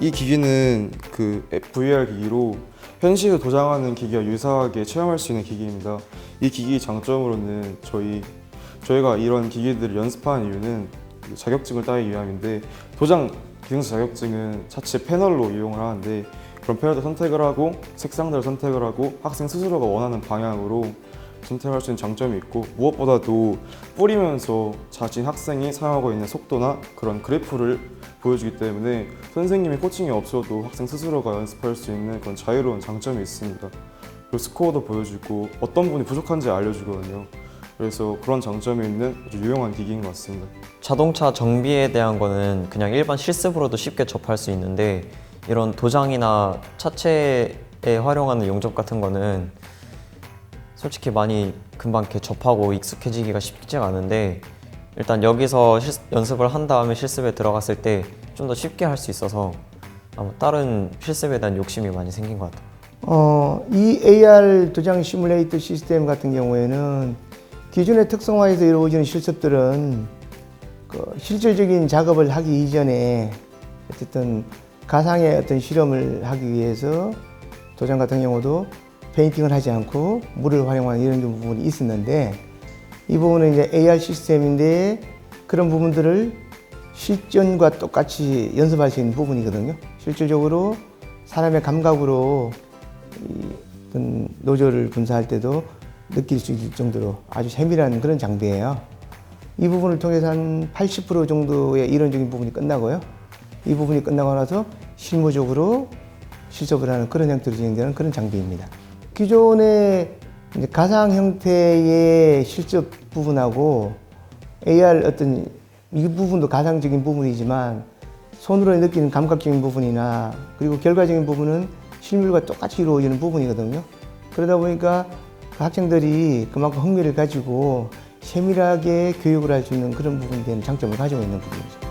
이 기기는 그 VR 기기로 현실을 도장하는 기기와 유사하게 체험할 수 있는 기기입니다. 이 기기 장점으로는 저희 저희가 이런 기기들을 연습하는 이유는 그 자격증을 따기 위함인데 도장 기능사 자격증은 자체 패널로 이용을 하는데 그런 패널을 선택을 하고 색상들을 선택을 하고 학생 스스로가 원하는 방향으로 선택할 수 있는 장점이 있고 무엇보다도 뿌리면서 자신 학생이 사용하고 있는 속도나 그런 그래프를 보여주기 때문에 선생님이 코칭이 없어도 학생 스스로가 연습할 수 있는 그런 자유로운 장점이 있습니다. 그리고 스코어도 보여주고 어떤 부분이 부족한지 알려주거든요. 그래서 그런 장점이 있는 아주 유용한 기기인 것 같습니다. 자동차 정비에 대한 거는 그냥 일반 실습으로도 쉽게 접할 수 있는데 이런 도장이나 차체에 활용하는 용접 같은 거는 솔직히 많이 금방 이렇게 접하고 익숙해지기가 쉽지가 않은데 일단 여기서 실- 연습을 한 다음에 실습에 들어갔을 때 좀 더 쉽게 할 수 있어서 다른 실습에 대한 욕심이 많이 생긴 것 같아요. 어, 이 AR 도장 시뮬레이터 시스템 같은 경우에는 기존의 특성화에서 이루어지는 실습들은 그 실질적인 작업을 하기 이전에 어쨌든 가상의 어떤 실험을 하기 위해서 도장 같은 경우도 페인팅을 하지 않고 물을 활용하는 이런 부분이 있었는데 이 부분은 이제 AR 시스템인데 그런 부분들을 실전과 똑같이 연습할 수 있는 부분이거든요. 실질적으로 사람의 감각으로 이 어떤 노조를 분사할 때도 느낄 수 있을 정도로 아주 세밀한 그런 장비예요. 이 부분을 통해서 한 80% 정도의 이론적인 부분이 끝나고요. 이 부분이 끝나고 나서 실무적으로 실습을 하는 그런 형태로 진행되는 그런 장비입니다. 기존의 이제 가상 형태의 실습 부분하고 AR 어떤 이 부분도 가상적인 부분이지만 손으로 느끼는 감각적인 부분이나 그리고 결과적인 부분은 실물과 똑같이 이루어지는 부분이거든요. 그러다 보니까 그 학생들이 그만큼 흥미를 가지고 세밀하게 교육을 할 수 있는 그런 부분에 대한 장점을 가지고 있는 부분이죠.